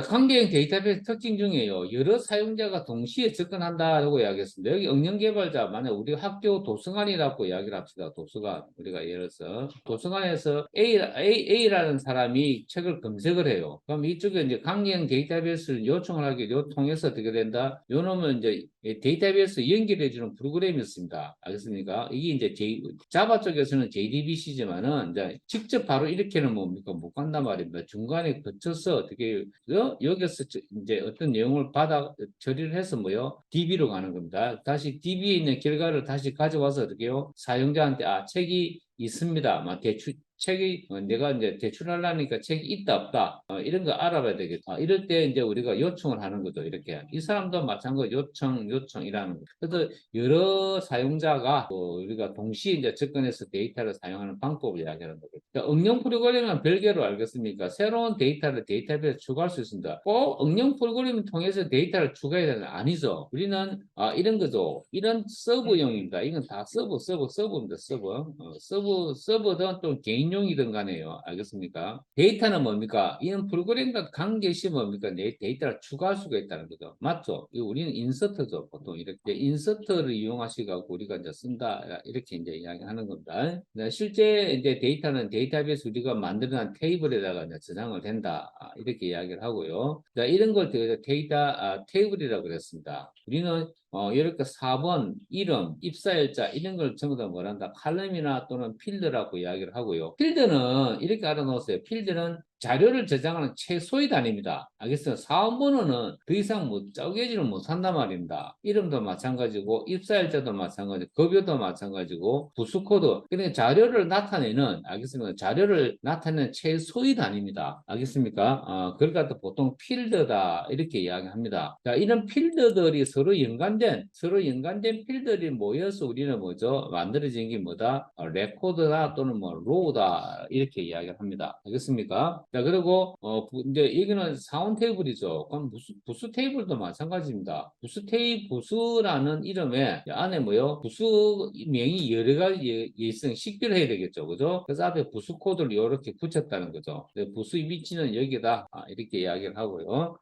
자, 관계형 데이터베이스 특징 중에요. 여러 사용자가 동시에 접근한다고 이야기했습니다. 여기 응용 개발자, 만약 우리 학교 도서관이라고 이야기를 합시다. 도서관. 우리가 예를 들어서 도서관에서 A, A, A라는 사람이 책을 검색을 해요. 그럼 이쪽에 이제 관계형 데이터베이스를 요청을 하게 요 통해서 어떻게 된다? 요 놈은 이제 이 데이터베이스 연결해주는 프로그램이 있습니다. 알겠습니까? 이게 이제 J, 자바 쪽에서는 JDBC지만은 이제 직접 바로 이렇게는 뭡니까? 못 간단 말입니다. 중간에 거쳐서 어떻게 요 여기서 저- 이제 어떤 내용을 받아 처리를 해서 뭐요? DB로 가는 겁니다. 다시 DB에 있는 결과를 다시 가져와서 어떻게요? 사용자한테 아 책이 있습니다. 막 대출 책이 어, 내가 이제 대출하려니까 책이 있다 없다 어, 이런 거 알아봐야 되겠다. 아, 이럴 때 이제 우리가 요청을 하는 거죠. 이렇게 이 사람도 마찬가지 요청 요청이라는 거. 그래서 여러 사용자가 또 우리가 동시에 이제 접근해서 데이터를 사용하는 방법을 이야기하는 거죠. 그러니까 응용 프로그램은 별개로 알겠습니까? 새로운 데이터를 데이터베이스에 추가할 수 있습니다. 꼭 응용 프로그램을 통해서 데이터를 추가해야 되는 건 아니죠. 우리는 아 이런 거죠. 이런 서버용입니다. 이건 다 서버 서버 서버입니다. 서버 어, 서버 서버든 또 개인 용이든 간에요. 알겠습니까? 데이터는 뭡니까? 이런 프로그램과 관계시 뭡니까? 내 데이터를 추가할 수가 있다는 거죠. 맞죠? 이 우리는 인서트죠. 보통 이렇게 인서트를 이용하시고 우리가 이제 쓴다 이렇게 이제 이야기하는 겁니다. 네, 실제 이제 데이터는 데이터베이스 우리가 만들어낸 테이블에다가 이제 저장을 된다 아, 이렇게 이야기를 하고요. 자, 이런 걸 데- 데이터 아, 테이블이라고 그랬습니다. 우리는 어, 이렇게 4번 이름, 입사일자 이런 걸 전부 다 뭐란다 칼럼이나 또는 필드라고 이야기를 하고요. 필드는 이렇게 알아놓으세요. 필드는 자료를 저장하는 최소의 단위입니다. 알겠어요? 사원번호는 더 이상 뭐 쪼개지를 못한단 말입니다. 이름도 마찬가지고 입사일자도 마찬가지, 급여도 마찬가지고 부수코드. 그러니까 자료를 나타내는 알겠습니까? 자료를 나타내는 최소의 단위입니다. 알겠습니까? 어, 그러니까 또 보통 필드다 이렇게 이야기합니다. 자, 이런 필드들이 서로 연관된 서로 연관된 필드들이 모여서 우리는 뭐죠? 만들어진 게 뭐다? 어, 레코드다 또는 뭐 로우다 이렇게 이야기를 합니다. 알겠습니까? 자, 그리고 어 부- 이제 여기는 사원 테이블이죠. 그럼 부수, 부수 테이블도 마찬가지입니다. 부수 테이 부수라는 이름에 안에 뭐요? 부수 명이 여러 가지 예성 식별해야 되겠죠, 그죠? 그래서 앞에 부수 코드를 이렇게 붙였다는 거죠. 네, 부수의 위치는 여기다 아, 이렇게 이야기를 하고요.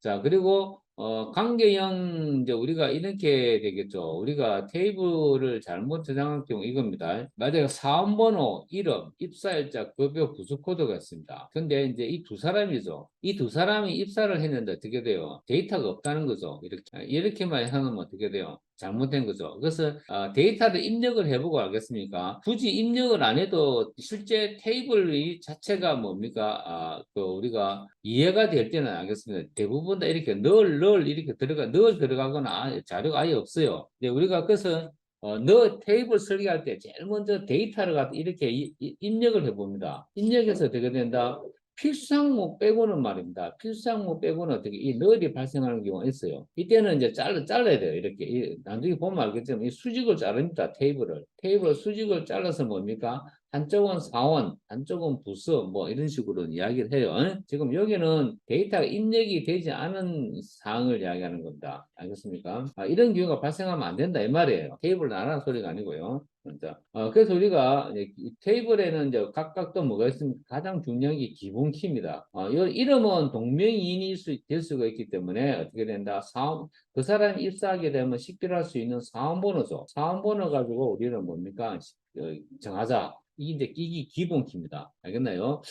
자, 그리고 어, 관계형, 이제 우리가 이렇게 되겠죠. 우리가 테이블을 잘못 저장할 경우 이겁니다. 만약에 사원번호, 이름, 입사일자, 급여, 부수코드가 있습니다. 근데 이제 이 두 사람이죠. 이 두 사람이 입사를 했는데 어떻게 돼요? 데이터가 없다는 거죠. 이렇게. 이렇게만 하면 어떻게 돼요? 잘못된 거죠. 그래서 어, 데이터를 입력을 해보고 알겠습니까? 굳이 입력을 안 해도 실제 테이블 이 자체가 뭡니까? 아, 그 우리가 이해가 될 때는 알겠습니다. 대부분 다 이렇게 늘, 늘 이렇게 들어가, 늘 들어가거나 아- 자료가 아예 없어요. 근데 우리가 그래서 어, 너 테이블 설계할 때 제일 먼저 데이터를 갖다 이렇게 이- 이- 입력을 해봅니다. 입력해서 어떻게 된다? 필수항목 빼고는 말입니다. 필수항목 빼고는 어떻게 이 널이 발생하는 경우가 있어요. 이때는 이제 잘라 잘라야 돼요. 이렇게 이, 나중에 보면 알겠지만 이 수직을 자릅니다. 테이블을 테이블 수직을 잘라서 뭡니까? 한쪽은 사원, 한쪽은 부서 뭐 이런 식으로 이야기를 해요. 어? 지금 여기는 데이터가 입력이 되지 않은 사항을 이야기하는 겁니다. 알겠습니까? 아, 이런 경우가 발생하면 안 된다 이 말이에요. 테이블 나라는 소리가 아니고요. 진짜. 어, 그래서 우리가 테이블에는 이제 각각 또 뭐가 있습니까? 가장 중요한 게 기본 키입니다. 어, 이 이름은 동명이인일 수, 될 수가 있기 때문에 어떻게 된다? 사원, 그 사람이 입사하게 되면 식별할 수 있는 사원 번호죠. 사원 번호 가지고 우리는 뭡니까? 시- 어, 정하자. 이게 이제 이게 기본 키입니다. 알겠나요?